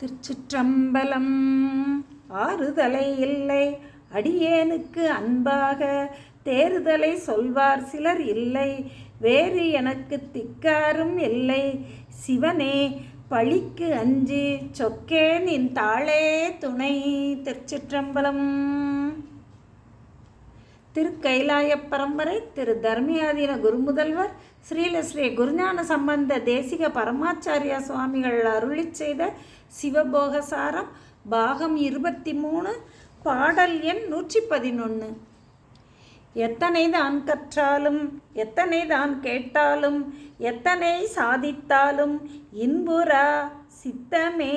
திருச்சிற்றம்பலம். ஆறுதலை இல்லை அடியேனுக்கு அன்பாக தேறுதலை சொல்வார் சிலர் இல்லை வேறு எனக்கு திக்காரும் இல்லை. சிவனே பழிக்கு அஞ்சு சொக்கேன் என் தாளே துணை திருச்சிற்றம்பலம். திருக்கைலாய பரம்பரை திரு தர்மியாதீன குருமுதல்வர் ஸ்ரீல ஸ்ரீ குருஞான சம்பந்த தேசிக பரமாச்சாரியா சுவாமிகள் அருளி செய்த சிவபோகசாரம் பாகம் இருபத்தி மூணு பாடல் எண் நூற்றி பதினொன்று எத்தனை தான் கற்றாலும் எத்தனை தான் கேட்டாலும் எத்தனை சாதித்தாலும் இன்புறா சித்தமே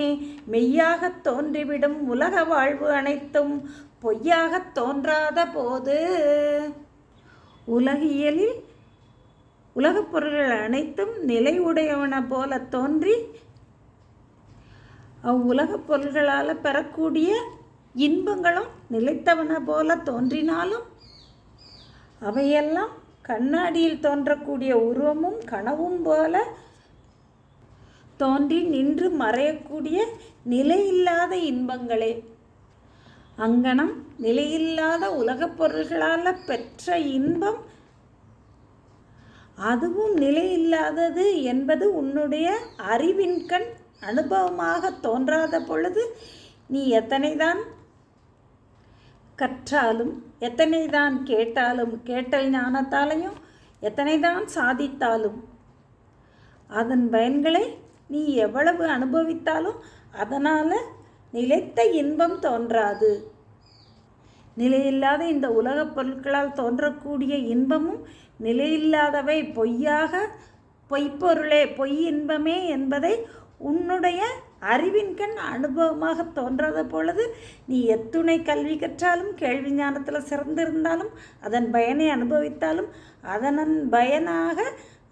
மெய்யாகத் தோன்றிவிடும் உலக வாழ்வு அனைத்தும் பொய்யாகத் தோன்றாத போது. உலகியலில் உலகப் பொருள்கள் அனைத்தும் நிலை உடையவன போல தோன்றி அவ்வுலகப் பொருள்களால் பெறக்கூடிய இன்பங்களும் நிலைத்தவன போல தோன்றினாலும் அவையெல்லாம் கண்ணாடியில் தோன்றக்கூடிய உருவமும் கனவும் போல தோன்றி நின்று மறையக்கூடிய நிலையில்லாத இன்பங்களே. அங்கனம் நிலையில்லாத உலகப் பொருள்களால் பெற்ற இன்பம் அதுவும் நிலையில்லாதது என்பது உன்னுடைய அறிவின் கண் அனுபவமாக தோன்றாத பொழுது நீ எத்தனைதான் கற்றாலும் எத்தனை தான் கேட்டாலும் கேட்டல் ஞானத்தாலையும் எத்தனை தான் சாதித்தாலும் அதன் பயன்களை நீ எவ்வளவு அனுபவித்தாலும் அதனால் நிலைத்த இன்பம் தோன்றாது. நிலையில்லாத இந்த உலகப் பொருட்களால் தோன்றக்கூடிய இன்பமும் நிலையில்லாதவை பொய்யாக பொய்ப்பொருளே பொய் இன்பமே என்பதை உன்னுடைய அறிவின் கண் அனுபவமாக தோன்றாத பொழுது நீ எத்துணை கல்வி கற்றாலும் கேள்வி ஞானத்தில் சிறந்திருந்தாலும் அதன் பயனை அனுபவித்தாலும் அதன் பயனாக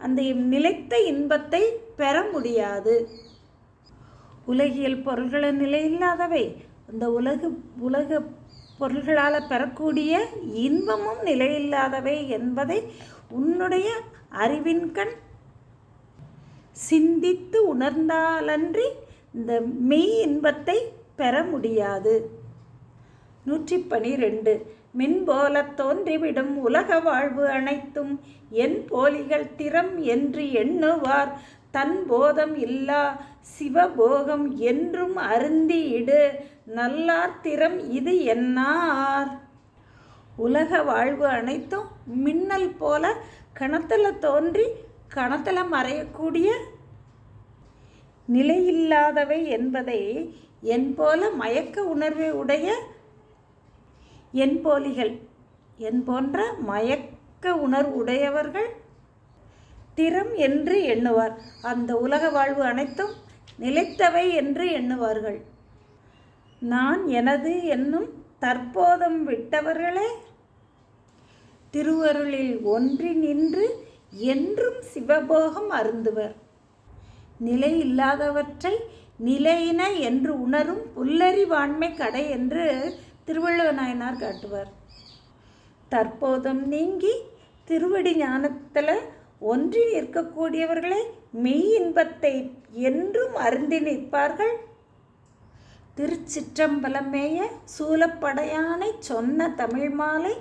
அந்த நிலைத்த இன்பத்தை பெற முடியாது. உலகியல் பொருள்களின் நிலையில்லாதவை அந்த உலக உலக பொருள்களால் பெறக்கூடிய இன்பமும் நிலையில்லாதவை என்பதை உன்னுடைய அறிவின் கண் சிந்தித்து உணர்ந்தாலன்றி இந்த மெய் இன்பத்தை பெற முடியாது. நூற்றி பனிரெண்டு. மின்போல தோன்றிவிடும் உலக வாழ்வு அனைத்தும் என் போலிகள் திறம் என்று எண்ணுவார். தன் போதம் இல்லா சிவபோகம் என்றும் அருந்தி இடு நல்லார் திறம் இது என்னார்? உலக வாழ்வு அனைத்தும் மின்னல் போல கணத்தில் தோன்றி கணத்தில் மறையக்கூடிய நிலையில்லாதவை என்பதை என் போல மயக்க உணர்வை உடைய என் போலிகள் என் போன்ற மயக்க உணர்வு உடையவர்கள் திறம் என்று எண்ணுவார். அந்த உலக வாழ்வு அனைத்தும் நிலைத்தவை என்று எண்ணுவார்கள். நான் எனது என்னும் தற்போதம் விட்டவர்களே திருவருளில் ஒன்றி நின்று என்றும் சிவபோகம் அருந்துவர். நிலை இல்லாதவற்றை நிலையின என்று உணரும் புல்லறிவாண்மை கடை என்று திருவள்ளுவ நாயனார் காட்டுவார். தற்போதம் நீங்கி திருவடி ஞானத்தில் ஒன்றி நிற்கக்கூடியவர்களை மெய் இன்பத்தை என்றும் அருந்தி நிற்பார்கள். திருச்சிற்றம்பலமேய சூலப்படையானை சொன்ன தமிழ் மாலை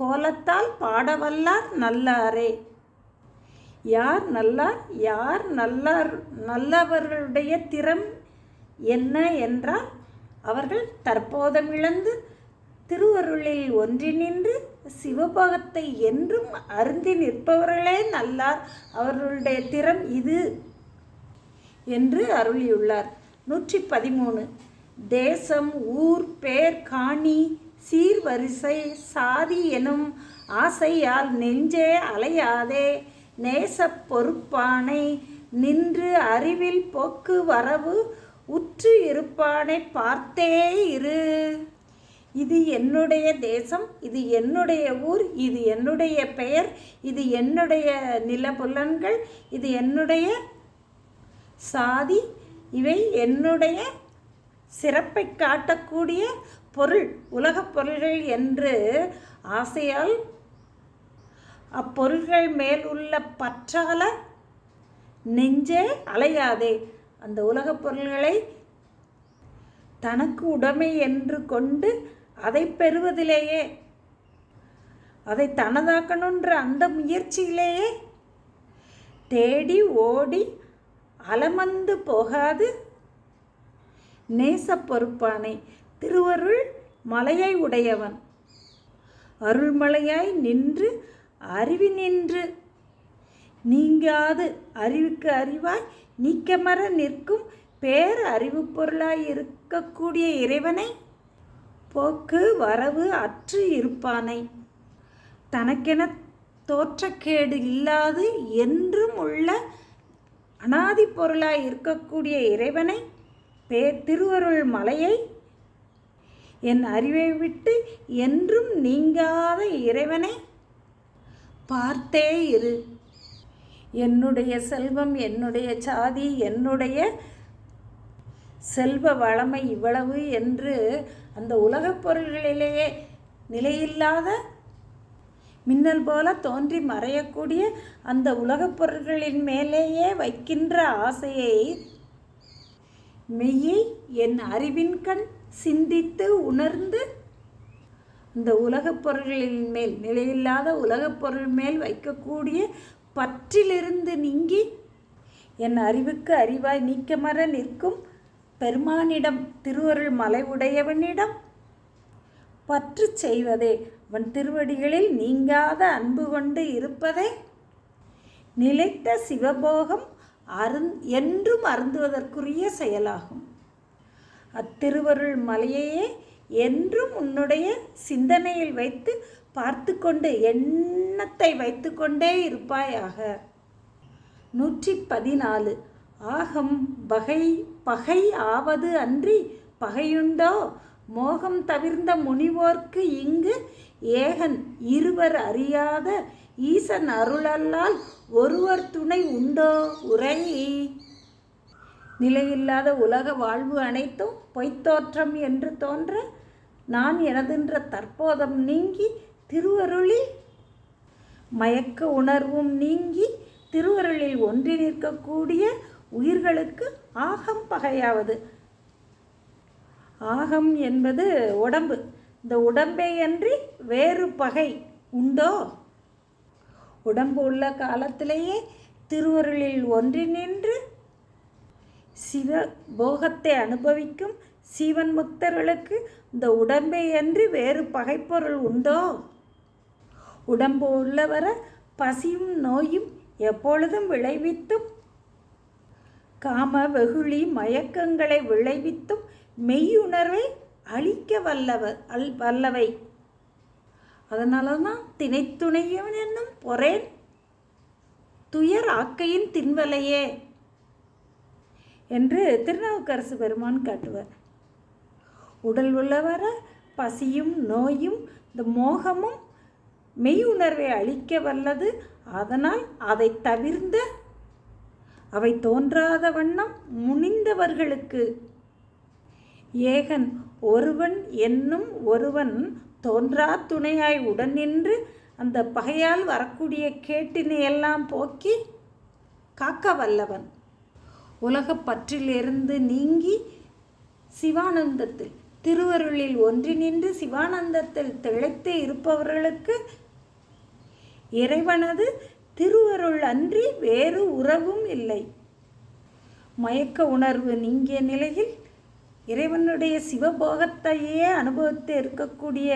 கோலத்தால் பாடவல்லார் நல்லாரே. யார் நல்லார்? யார் நல்லார்? நல்லவர்களுடைய திறம் என்ன என்றால் அவர்கள் தற்போதமிழந்து திருவருளில் ஒன்றினின்று சிவபாகத்தை என்றும் அருந்தி நிற்பவர்களே நல்லார். அவர்களுடைய திறம் இது என்று அருளியுள்ளார். நூற்றி பதிமூணு தேசம் ஊர் பேர் காணி சீர்வரிசை சாதி எனும் ஆசையால் நெஞ்சே அலையாதே. நேச பொறுப்பானை நின்று அறிவில் போக்கு வரவு உற்று இருப்பானை பார்த்தே இரு. இது என்னுடைய தேசம் இது என்னுடைய ஊர் இது என்னுடைய பெயர் இது என்னுடைய நிலப்புலன்கள் இது என்னுடைய சாதி இவை என்னுடைய சிறப்பை காட்டக்கூடிய பொருள் உலகப் பொருள்கள் என்று ஆசையால் அப்பொருள்கள் மேல் உள்ள பற்றால நெஞ்சே அலையாதே. அந்த உலகப் பொருள்களை தனக்கு உடைமை என்று கொண்டு அதை பெறுவதிலேயே அதை தனதாக்கணுன்ற அந்த முயற்சியிலேயே தேடி ஓடி அலமந்து போகாது. நேச பொறுப்பானை திருவருள் மலையை உடையவன். அருள்மலையாய் நின்று அறிவி நின்று நீங்காது. அறிவுக்கு அறிவாய் நீக்கமர நிற்கும் பேர் அறிவு பொருளாய் இருக்கக்கூடிய இறைவனை போக்கு வரவு அற்று இருப்பானை. தனக்கென தோற்றக்கேடு இல்லாது என்றும் உள்ள அனாதி பொருளாய் இருக்கக்கூடிய இறைவனை பே திருவருள் மலையை என் அறிவை விட்டு என்றும் நீங்காத இறைவனை பார்த்தே இரு. என்னுடைய செல்வம் என்னுடைய சாதி என்னுடைய செல்வ வளமை இவ்வளவு என்று அந்த உலகப் பொருள்களிலேயே நிலையில்லாத மின்னல் போல தோன்றி மறையக்கூடிய அந்த உலகப் பொருள்களின் மேலேயே வைக்கின்ற ஆசையை மெய்யை என் அறிவின் கண் சிந்தித்து உணர்ந்து இந்த உலகப் பொருள்களின் மேல் நிலையில்லாத உலகப் பொருள் மேல் வைக்கக்கூடிய பற்றிலிருந்து நீங்கி என் அறிவுக்கு அறிவாய் நீக்கமர நிற்கும் பெருமானிடம் திருவருள் மலை உடையவனிடம் பற்று செய்வதே அவன் திருவடிகளில் நீங்காத அன்பு கொண்டு இருப்பதே? நிலைத்த சிவபோகம் அருந் என்றும் அருந்துவதற்குரிய செயலாகும். அத்திருவருள் மலையையே என்றும் உன்னுடைய சிந்தனையில் வைத்து பார்த்து கொண்டு எண்ணத்தை வைத்து கொண்டே இருப்பாயாக. நூற்றி பதினாலு. ஆகம் பகை பகை ஆவது அன்றி பகையுண்டோ? மோகம் தவிர்ந்த முனிவோர்க்கு இங்கு ஏகன் இருவர் அறியாத ஈசன் அருளல்லால் ஒருவர் துணை உண்டோ உரை? நிலையில்லாத உலக வாழ்வு அனைத்தும் பொய்த்தோற்றம் என்று தோன்ற நான் எனதென்ற தற்போதம் நீங்கி திருவருளில் மயக்க உணர்வும் நீங்கி திருவருளில் ஒன்றி நிற்கக்கூடிய உயிர்களுக்கு ஆகம் பகையாவது. ஆகம் என்பது உடம்பு. இந்த உடம்பையன்றி வேறு பகை உண்டோ? உடம்பு உள்ள காலத்திலேயே திருவருளில் ஒன்றினின்று சிவ போகத்தை அனுபவிக்கும் சிவன் முக்தர்களுக்கு இந்த உடம்பை அன்றி வேறு பகைப்பொருள் உண்டோ? உடம்பு உள்ளவர பசியும் நோயும் எப்பொழுதும் விளைவித்தும் காம வெகுளி மயக்கங்களை விளைவித்தும் மெய்யுணர்வை அழிக்க வல்லவ அல் வல்லவை. அதனால தான் திணைத்துணையவன் என்னும் பொறேன் துயர் ஆக்கையின் தின்வலையே என்று திருநாவுக்கரசு பெருமான் காட்டுவார். உடல் உள்ளவர பசியும் நோயும் இந்த மோகமும் மெய் உணர்வை அளிக்க வல்லது. அதனால் அதை தவிர்ந்த அவை தோன்றாத வண்ணம் முனிந்தவர்களுக்கு. ஏகன் ஒருவன் என்னும் ஒருவன் தோன்றா துணையாய் உடன் நின்று அந்த பகையால் வரக்கூடிய கேட்டினை எல்லாம் போக்கி காக்க வல்லவன். உலகப்பற்றிலிருந்து நீங்கி சிவானந்தத்தில் திருவருளில் ஒன்றி நின்று சிவானந்தத்தில் திளைத்து இருப்பவர்களுக்கு இறைவனது திருவருள் அன்றி வேறு உறவும் இல்லை. மயக்க உணர்வு நீங்கிய நிலையில் இறைவனுடைய சிவபோகத்தையே அனுபவித்து இருக்கக்கூடிய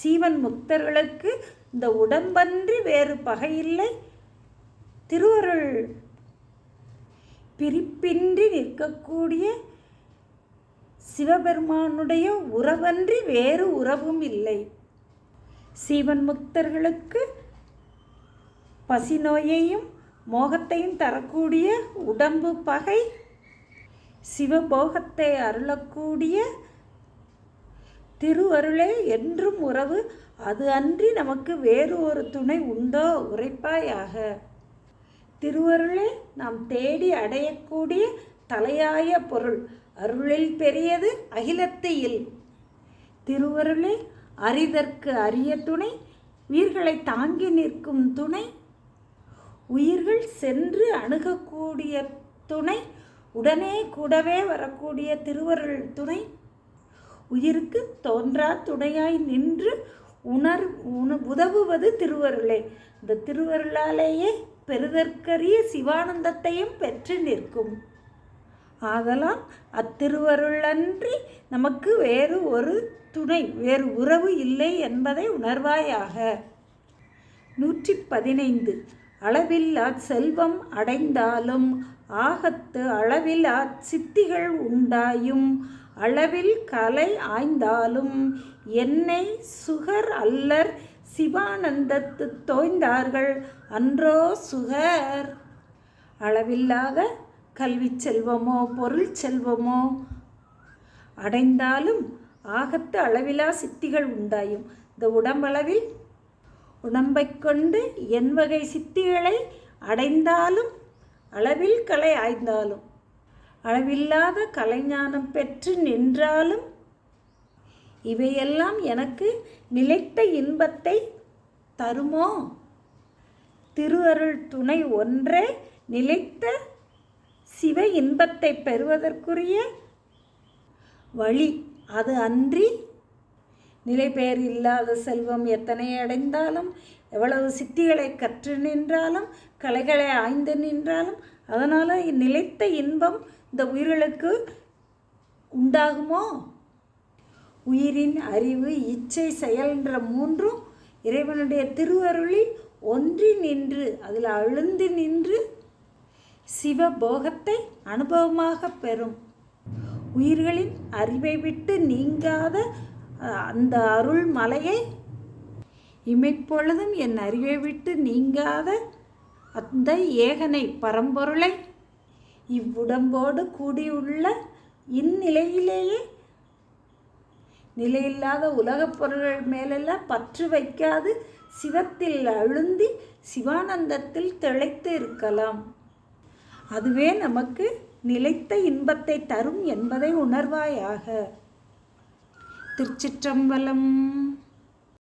சீவன் முக்தர்களுக்கு இந்த உடம்பன்றி வேறு பகையில்லை திருவருள் பிரிப்பின்றி நிற்கக்கூடிய சிவபெருமானுடைய உறவன்றி வேறு உறவும் இல்லை. சீவன் முக்தர்களுக்கு பசி நோயையும் மோகத்தையும் தரக்கூடிய உடம்பு பகை சிவபோகத்தை அருளக்கூடிய திருவருளே என்றும் உறவு அது அன்றி நமக்கு வேறு ஒரு துணை உண்டோ உரைப்பாயாக. திருவருளே நாம் தேடி அடையக்கூடிய தலையாய பொருள் அருளில் பெரியது அகிலத்தையில் திருவருளே அரிதற்கு அரிய துணை உயிர்களை தாங்கி நிற்கும் துணை உயிர்கள் சென்று அணுகக்கூடிய துணை உடனே கூடவே வரக்கூடிய திருவருள் துணை. உயிருக்கு தோன்றா துணையாய் நின்று உணர் உண உதவுவது திருவருளே. இந்த திருவருளாலேயே பெறுதற்கரிய சிவானந்தத்தையும் பெற்று நிற்கும். ஆதலால் அத்திருவருளன்றி நமக்கு வேறு ஒரு துணை வேறு உறவு இல்லை என்பதை உணர்வாயாக. நூற்றி பதினைந்து. அளவில்லா செல்வம் அடைந்தாலும் ஆகத்து அளவில்லா சித்திகள் உண்டாயும். அளவில் கலை ஆய்ந்தாலும் என்னை சுகர் அல்லர் சிவானந்தத்து தோய்ந்தார்கள். அன்றோ சுகர். அளவில்லாத கல்வி செல்வமோ பொருள் செல்வமோ அடைந்தாலும் ஆகத்து அளவிலா சித்திகள் உண்டாயும். இந்த உடம்பளவில் உடம்பைக் கொண்டு என் வகை சித்திகளை அடைந்தாலும் அளவில் கலை ஆய்ந்தாலும் அளவில்லாத கலைஞானம் பெற்று நின்றாலும் இவையெல்லாம் எனக்கு நிலைத்த இன்பத்தை தருமோ? திருவருள் துணை ஒன்றே நிலைத்த சிவ இன்பத்தை பெறுவதற்குரிய வழி அது அன்றி நிலை பெயர் இல்லாத செல்வம் எத்தனை அடைந்தாலும் எவ்வளவு சித்திகளை கற்று நின்றாலும் கலைகளை ஆய்ந்து நின்றாலும் அதனால் நிலைத்த இன்பம் இந்த உயிர்களுக்கு உண்டாகுமோ? உயிரின் அறிவு இச்சை செயல்ன்ற மூன்றும் இறைவனுடைய திருவருளில் ஒன்றி நின்று அதில் அழுந்து நின்று சிவபோகத்தை அனுபவமாக பெறும். உயிர்களின் அறிவை விட்டு நீங்காத அந்த அருள் மலையை இமைப்பொழுதும் என் அறிவை விட்டு நீங்காத அந்த ஏகனை பரம்பொருளை இவ்வுடம்போடு கூடியுள்ள இந்நிலையிலேயே நிலையில்லாத உலகப் பொருள்கள் மேலெல்லாம் பற்று வைக்காது சிவத்தில் அழுந்தி சிவானந்தத்தில் திளைத்து இருக்கலாம். அதுவே நமக்கு நிலைத்த இன்பத்தை தரும் என்பதை உணர்வாயாக. திருச்சிற்றம்பலம்.